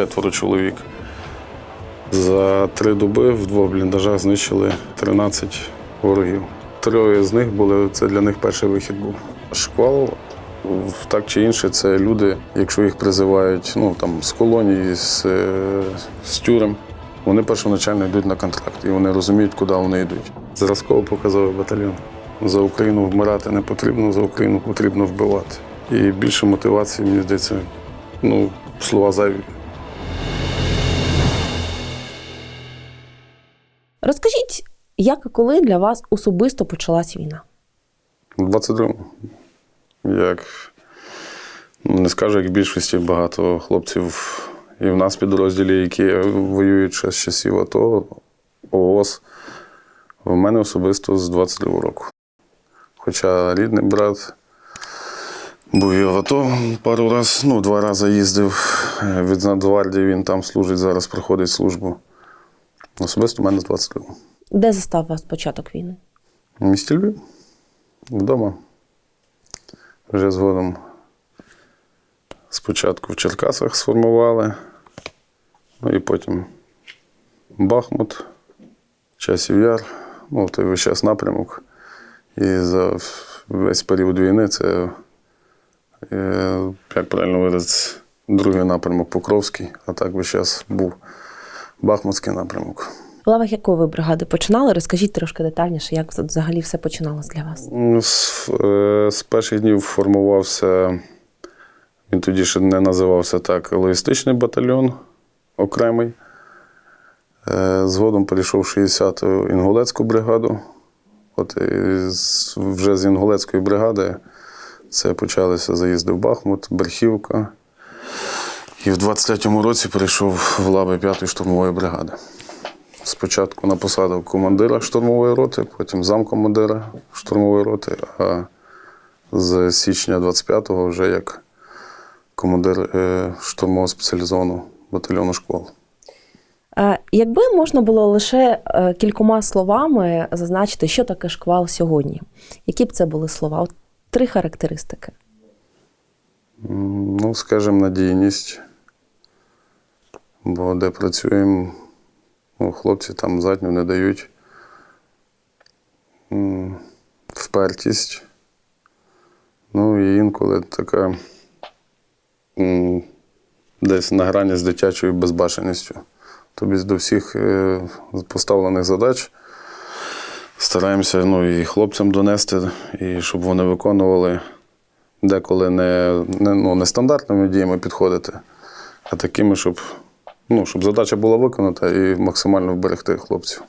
четверо чоловік. За три доби в двох бліндажах знищили 13 ворогів. Троє з них були це для них перший вихід був. Шквал так чи інше, це люди, якщо їх призивають ну, там, з колонії, з, е, з тюрем, вони першоначально йдуть на контракт і вони розуміють, куди вони йдуть. Зразково показовий батальйон. За Україну вмирати не потрібно, за Україну потрібно вбивати. І більше мотивації, мені здається, ну, слова зайві. Розкажіть, як і коли для вас особисто почалась війна? У 22-му. Як ну, не скажу, як в більшості багато хлопців і в нас підрозділі, які воюють ще з часів АТО, ООС. В мене особисто з 22 року. Хоча рідний брат був і в АТО пару разів, ну, два рази їздив е, від Нацгвардії, він там служить, зараз проходить службу. Особисто в мене з 22. Де застав вас початок війни? В місті Львів. Вдома. Вже згодом спочатку в Черкасах сформували, ну і потім Бахмут, Часів Яр, ну, той весь час напрямок. І за весь період війни це, е, як правильно виразитися, другий напрямок Покровський, а так весь час був Бахмутський напрямок. В лавах якої ви бригади починали? Розкажіть трошки детальніше, як взагалі все починалось для вас. Ну, З, е, з перших днів формувався, він тоді ще не називався так, логістичний батальйон окремий. Е, Згодом перейшов 60-ту інгулецьку бригаду. От з- вже з інгулецької бригади це почалися заїзди в Бахмут, Берхівка. І в 23-му році перейшов в лави 5-ї штурмової бригади. Спочатку на посаду командира штурмової роти, потім замкомандира штурмової роти, а з січня 25-го вже як командир е, штурмового спеціалізованого батальйону школ. Е, Якби можна було лише е, кількома словами зазначити, що таке шквал сьогодні, які б це були слова? От три характеристики. Ну, скажімо, надійність. Бо де працюємо, ну, хлопці там задню не дають. Впертість. Ну і інколи така десь на грані з дитячою безбашеністю. Тобто до всіх е, поставлених задач стараємося ну, і хлопцям донести, і щоб вони виконували деколи не, не, ну, не стандартними діями підходити, а такими, щоб, ну, щоб задача була виконана і максимально вберегти хлопців.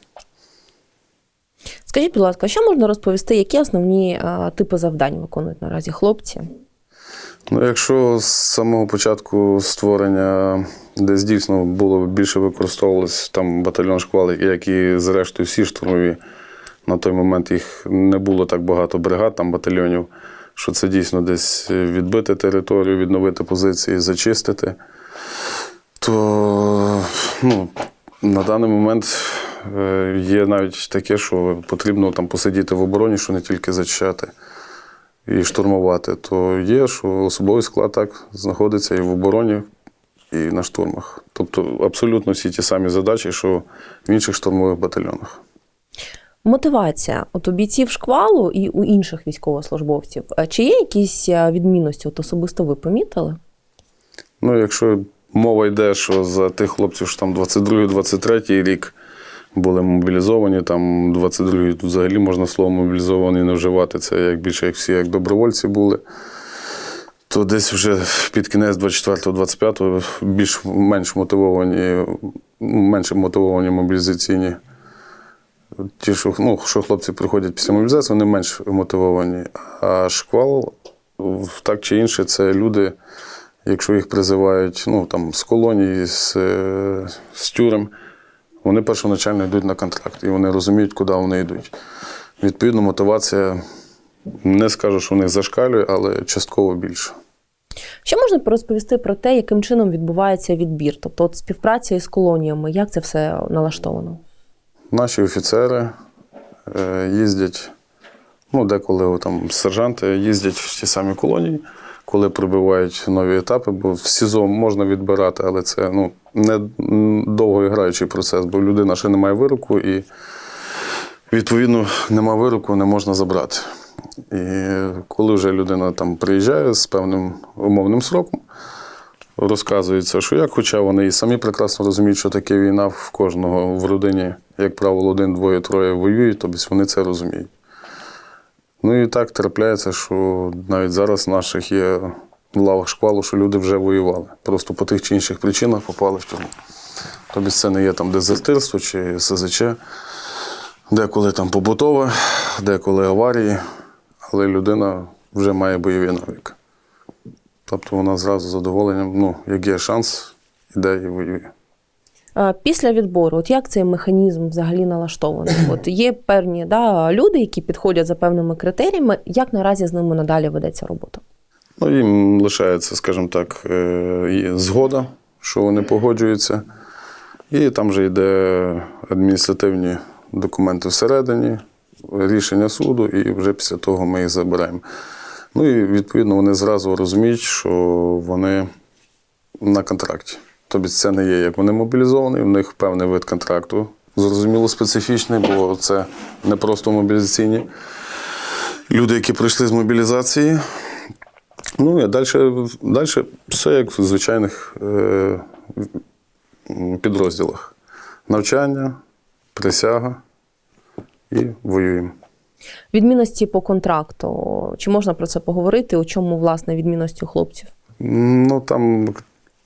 Скажіть, будь ласка, що можна розповісти, які основні е, типи завдань виконують наразі хлопці? Ну, якщо з самого початку створення десь дійсно було більше використовувалось там батальйон шквал, як і зрештою всі штурмові, на той момент їх не було так багато бригад, там батальйонів, що це дійсно десь відбити територію, відновити позиції, зачистити. То ну, на даний момент е, є навіть таке, що потрібно там посидіти в обороні, що не тільки зачищати і штурмувати, то є, що особовий склад так знаходиться і в обороні, і на штурмах. Тобто абсолютно всі ті самі задачі, що в інших штурмових батальйонах. Мотивація от у бійців шквалу і у інших військовослужбовців. Е, Чи є якісь е, відмінності? От особисто ви помітили? Ну, якщо мова йде, що за тих хлопців, що там 22-23 рік були мобілізовані, там 22-й взагалі можна слово мобілізовані не вживати, це як більше як всі як добровольці були. То десь вже під кінець 24-25 більш-менш мотивовані, менше мотивовані мобілізаційні. Ті, що, ну, що хлопці приходять після мобілізації, вони менш мотивовані. А шквал, так чи інше, це люди, якщо їх призивають ну, там, з колонії, з, е, з тюрем, вони першоначально йдуть на контракт і вони розуміють, куди вони йдуть. Відповідно, мотивація не скажу, що в них зашкалює, але частково більше. Що можна розповісти про те, яким чином відбувається відбір? Тобто от співпраця із колоніями, як це все налаштовано? Наші офіцери е, їздять, ну, деколи там сержанти їздять в ті самі колонії, коли прибувають нові етапи, бо в СІЗО можна відбирати, але це ну, не м, довго граючий процес, бо людина ще не має вироку і відповідно нема вироку, не можна забрати. І коли вже людина там приїжджає з певним умовним сроком, розказується, що як, хоча вони і самі прекрасно розуміють, що таке війна в кожного в родині, як правило, один, двоє, троє воюють, тобто вони це розуміють. Ну і так трапляється, що навіть зараз в наших є в лавах шквалу, що люди вже воювали. Просто по тих чи інших причинах попали в тюрму. Тобто це не є там дезертирство чи СЗЧ, деколи там побутове, деколи аварії, але людина вже має бойові навики. Тобто вона зразу з задоволенням, ну, як є шанс, іде і воює. Е, Після відбору, от як цей механізм взагалі налаштований? От є певні да, люди, які підходять за певними критеріями. Як наразі з ними надалі ведеться робота? Ну, їм лишається, скажімо так, е, згода, що вони погоджуються. І там вже йде адміністративні документи всередині, рішення суду, і вже після того ми їх забираємо. Ну і відповідно вони зразу розуміють, що вони на контракті. Тобто це не є як вони мобілізовані, в них певний вид контракту, зрозуміло, специфічний, бо це не просто мобілізаційні люди, які прийшли з мобілізації. Ну і далі, далі все як в звичайних е, підрозділах. Навчання, присяга і воюємо. Відмінності по контракту. Чи можна про це поговорити? У чому власне відмінності у хлопців? Ну там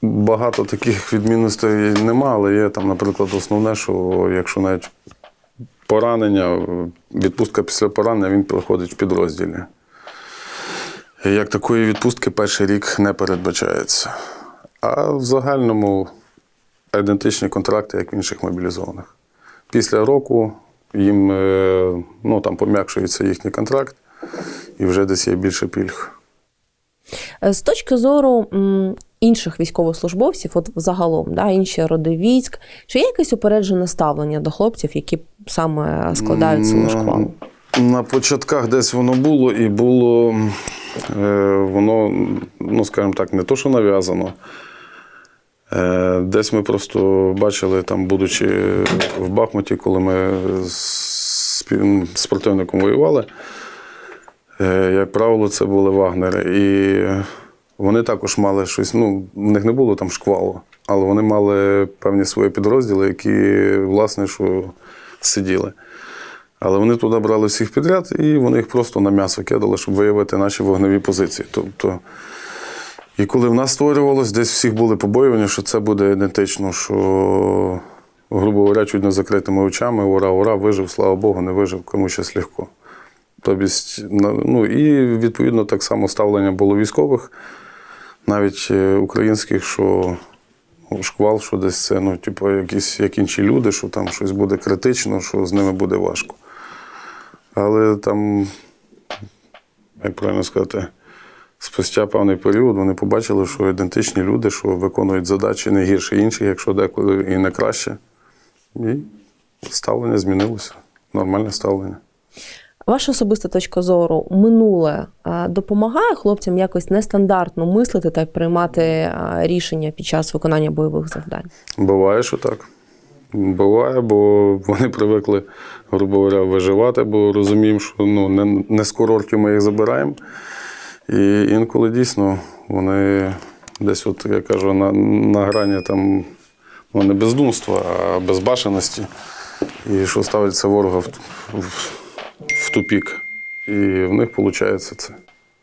багато таких відмінностей нема, але є там, наприклад, основне, що якщо навіть поранення, відпустка після поранення, він проходить в підрозділі. Як такої відпустки перший рік не передбачається. А в загальному ідентичні контракти, як в інших мобілізованих. Після року їм е, ну, там, пом'якшується їхній контракт, і вже десь є більше пільг. Е, З точки зору інших військовослужбовців, от загалом, да, інші роди військ, чи є якесь упереджене ставлення до хлопців, які саме складають силу шквалу? На початках десь воно було і було, е, воно, ну скажімо так, не то, що нав'язано. Е, десь ми просто бачили, там, будучи в Бахмуті, коли ми з, противником воювали, як правило, це були вагнери. І вони також мали щось, ну, в них не було там шквалу, але вони мали певні свої підрозділи, які, власне, що сиділи. Але вони туди брали всіх підряд, і вони їх просто на м'ясо кидали, щоб виявити наші вогневі позиції. Тобто, і коли в нас створювалось, десь всіх були побоювання, що це буде ідентично, що, грубо говоря, чуть не закритими очами, ура, ура, вижив, слава Богу, не вижив, кому щось легко. Тобто, ну і відповідно так само ставлення було військових, навіть е, українських, що ну, шквал, що десь це, ну, типу, якісь як інші люди, що там щось буде критично, що з ними буде важко. Але там, як правильно сказати, спустя певний період вони побачили, що ідентичні люди, що виконують задачі не гірше інших, якщо деколи і не краще. І ставлення змінилося. Нормальне ставлення. Ваша особиста точка зору, минуле допомагає хлопцям якось нестандартно мислити та приймати рішення під час виконання бойових завдань? Буває, що так. Буває, бо вони привикли, грубо говоря, виживати, бо розуміємо, що ну, не, не з курортів ми їх забираємо. І інколи дійсно вони десь, от, я кажу, на, на грані там, ну, не бездумства, а безбашеності. І що ставиться ворога в, в, в тупік. І в них виходить це.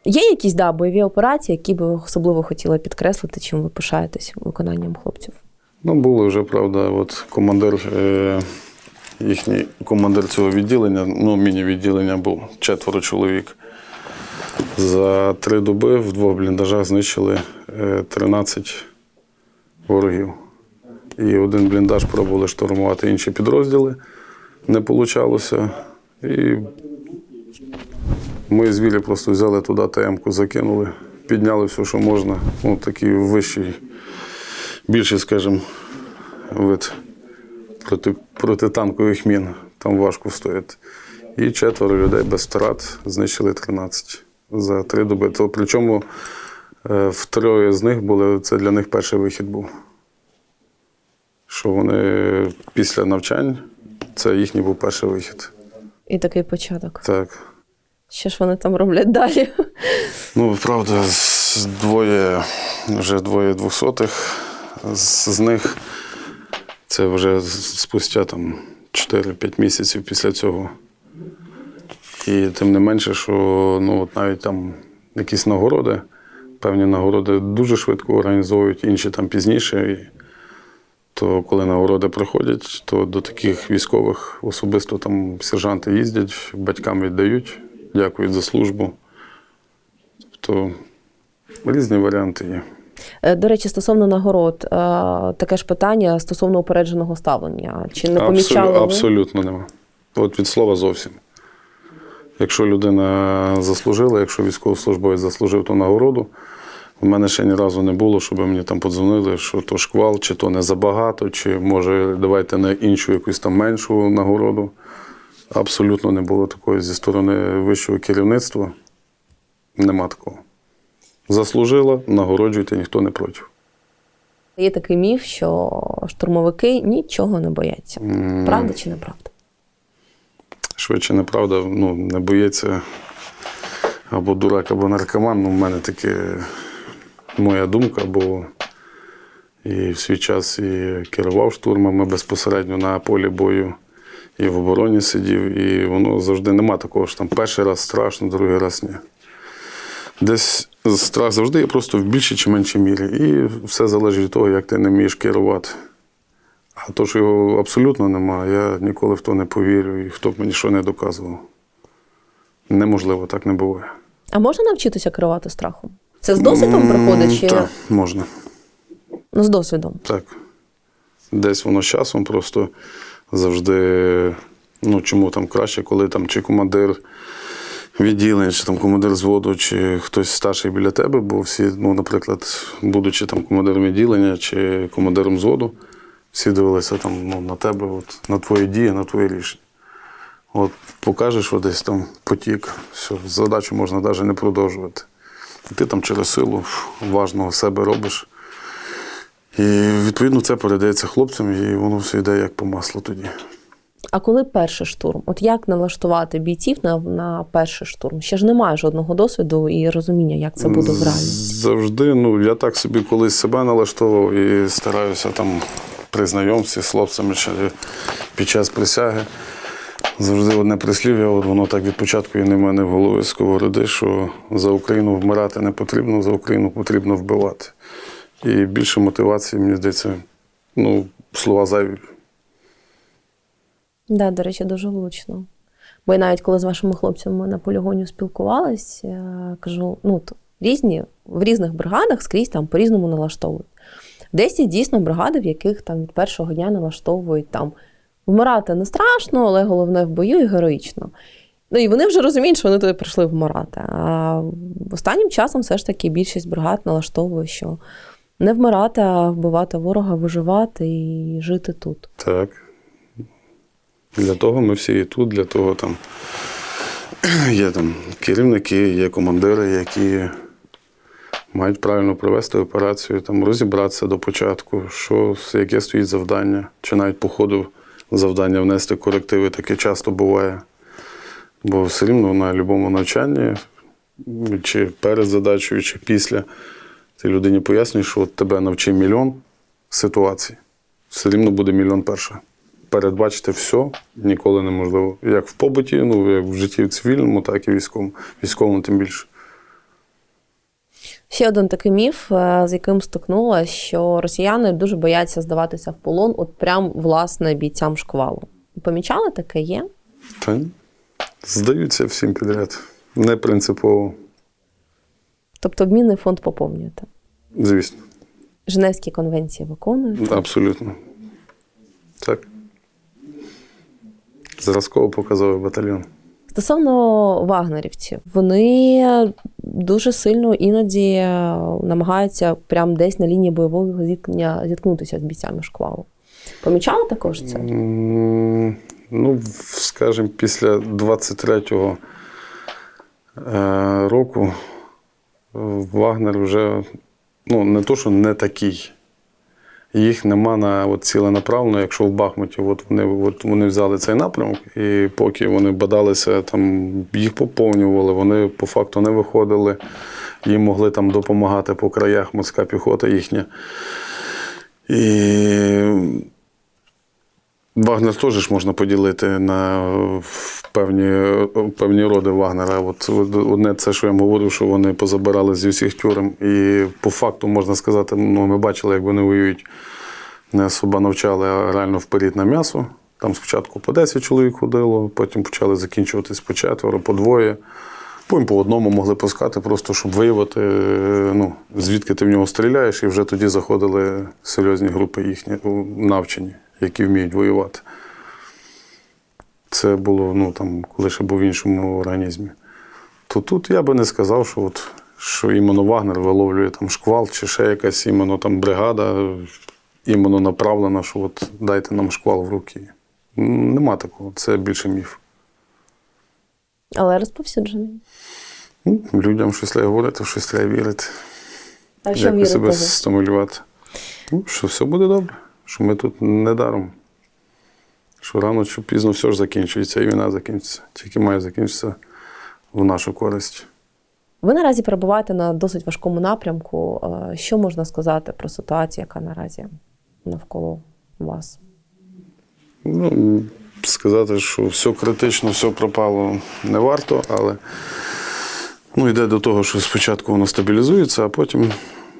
Є якісь да, бойові операції, які би ви особливо хотіли підкреслити, чим ви пишаєтесь виконанням хлопців? Ну, були вже, правда, от командир, е, їхній командир цього відділення, ну, міні-відділення був четверо чоловік. За три доби в двох бліндажах знищили е, 13 ворогів. І один бліндаж пробували штурмувати інші підрозділи, не вийшло. І ми звірі просто взяли туди ТМ-ку, закинули, підняли все, що можна. Ну, такий вищий більший, скажімо, вид проти, протитанкових мін. Там важко стояти. І четверо людей без втрат знищили 13 за три доби. То, причому е, в троє з них були, це для них перший вихід був. що вони після навчань це їхній був перший вихід. І такий початок. Так. Що ж вони там роблять далі? Ну, правда, з- двоє, вже двоє двохсотих. З, з них це вже спустя там 4-5 місяців після цього. І тим не менше, що ну, от навіть там якісь нагороди, певні нагороди дуже швидко організовують, інші там пізніше. І, то коли нагороди приходять, то до таких військових особисто там сержанти їздять, батькам віддають, дякують за службу. Тобто різні варіанти є. Е, До речі, стосовно нагород, е, таке ж питання стосовно упередженого ставлення. Чи не помічали Абсолю- Абсолютно нема. От від слова зовсім. Якщо людина заслужила, якщо військовослужбовець заслужив ту нагороду, у мене ще ні разу не було, щоб мені там подзвонили, що то шквал, чи то не забагато, чи може давайте на іншу якусь там меншу нагороду. Абсолютно не було такої зі сторони вищого керівництва. Нема такого. Заслужила, нагороджуйте, ніхто не проти. Є такий міф, що штурмовики нічого не бояться. Правда чи неправда? Швидше неправда, ну, не боїться або дурак, або наркоман. Ну, в мене таке моя думка, бо і в свій час і керував штурмами безпосередньо на полі бою, і в обороні сидів, і воно завжди нема такого, що там перший раз страшно, другий раз ні. Десь страх завжди є просто в більшій чи меншій мірі. І все залежить від того, як ти не вмієш керувати. А то, що його абсолютно немає, я ніколи в то не повірю, і хто б мені що не доказував. Неможливо, так не буває. А можна навчитися керувати страхом? Це з досвідом приходить чи Так, можна. ну, з досвідом? Так. Десь воно з часом просто завжди. Ну, чому там краще, коли там чи командир відділення, чи там командир зводу, чи хтось старший біля тебе, бо всі, ну, наприклад, будучи там командиром відділення чи командиром зводу, всі дивилися там, ну, на тебе, от, на твої дії, на твої рішення. От покажеш що десь там потік, все, задачу можна навіть не продовжувати. І ти там через силу фу, важного себе робиш. І відповідно це передається хлопцям, і воно все йде як по маслу тоді. А коли перший штурм? От як налаштувати бійців на, на перший штурм? Ще ж немає жодного досвіду і розуміння, як це буде в реальності. Завжди, ну я так собі колись себе налаштовував і стараюся там при знайомстві з хлопцями під час присяги. Завжди одне прислів'я, от воно так від початку і не в мене в голові сковороди, що за Україну вмирати не потрібно, за Україну потрібно вбивати. І більше мотивації, мені здається, ну, слова зайві. Да, до речі, дуже влучно. Бо я навіть коли з вашими хлопцями на полігоні спілкувалась, я кажу, ну то різні, в різних бригадах скрізь там по-різному налаштовують. Десь є дійсно бригади, в яких там від першого дня налаштовують там вмирати не страшно, але головне в бою і героїчно. Ну і вони вже розуміють, що вони туди прийшли вмирати. А останнім часом все ж таки більшість бригад налаштовує, що не вмирати, а вбивати ворога, виживати і жити тут. Так. Для того ми всі і тут, для того там є там керівники, є командири, які мають правильно провести операцію, там, розібратися до початку, що, яке стоїть завдання, чи навіть по ходу завдання внести корективи, таке часто буває. Бо все рівно на будь-якому навчанні, чи перед задачею, чи після, ти людині пояснюєш, що от тебе навчив мільйон ситуацій, все рівно буде мільйон перша. Передбачити все ніколи неможливо. Як в побуті, ну як в житті цивільному, так і військовому. Військовому тим більше. Ще один такий міф, е, з яким стикнула, що росіяни дуже бояться здаватися в полон, от прям власне бійцям шквалу. Помічали таке є? Та ні. Здаються всім підряд. Не принципово, Тобто обмінний фонд поповнюєте. звісно. Женевські конвенції виконують. Абсолютно. Так. Зразково показовий батальйон. Стосовно вагнерівців, вони дуже сильно іноді е, намагаються прям десь на лінії бойового зіткнення зіткнутися з бійцями шквалу. Помічали також це? Ну, скажімо, після 23-го е, року е, Вагнер вже ну, не то, що не такий, їх нема на от, ціленаправлено, якщо в Бахмуті от вони, от вони взяли цей напрямок, і поки вони бадалися, там, їх поповнювали, вони по факту не виходили, їм могли там допомагати по краях морська піхота їхня. І Вагнер теж ж можна поділити на певні, певні роди Вагнера. От одне це, що я говорив, що вони позабирали зі всіх тюрем. І по факту можна сказати, ну ми бачили, як вони воюють. Не особо навчали, а реально вперед на м'ясо. Там спочатку по 10 чоловік ходило, потім почали закінчуватись по четверо, по двоє. Потім по одному могли пускати, просто щоб виявити, е, ну, звідки ти в нього стріляєш, і вже тоді заходили серйозні групи їхні навчені, які вміють воювати. Це було, ну, там, коли ще був в іншому організмі. То тут я би не сказав, що, от, що іменно Вагнер виловлює там шквал, чи ще якась іменно там бригада, іменно направлена, що от дайте нам шквал в руки. Нема такого, це більше міф. Але розповсюджений. Ну, Людям щось треба говорити, в щось треба вірити. А що Як вірите себе стимулювати? Ну, що все буде добре, що ми тут не даром. Що рано чи пізно все ж закінчується, і війна закінчиться. Тільки має закінчитися в нашу користь. Ви наразі перебуваєте на досить важкому напрямку. Що можна сказати про ситуацію, яка наразі навколо вас? Ну, сказати, що все критично, все пропало не варто, але ну, йде до того, що спочатку воно стабілізується, а потім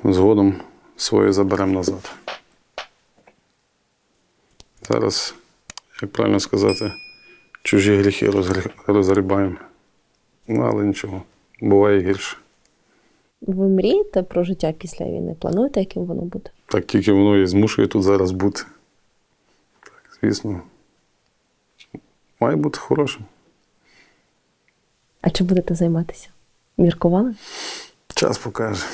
згодом своє заберемо назад. Зараз, як правильно сказати, чужі гріхи розгрі- розгрібаємо. Ну, але нічого, буває гірше. Ви мрієте про життя після війни? Плануєте, яким воно буде? Так тільки воно і змушує тут зараз бути. Так, звісно. Має бути хорошим. А чим будете займатися? Міркували? Час покаже.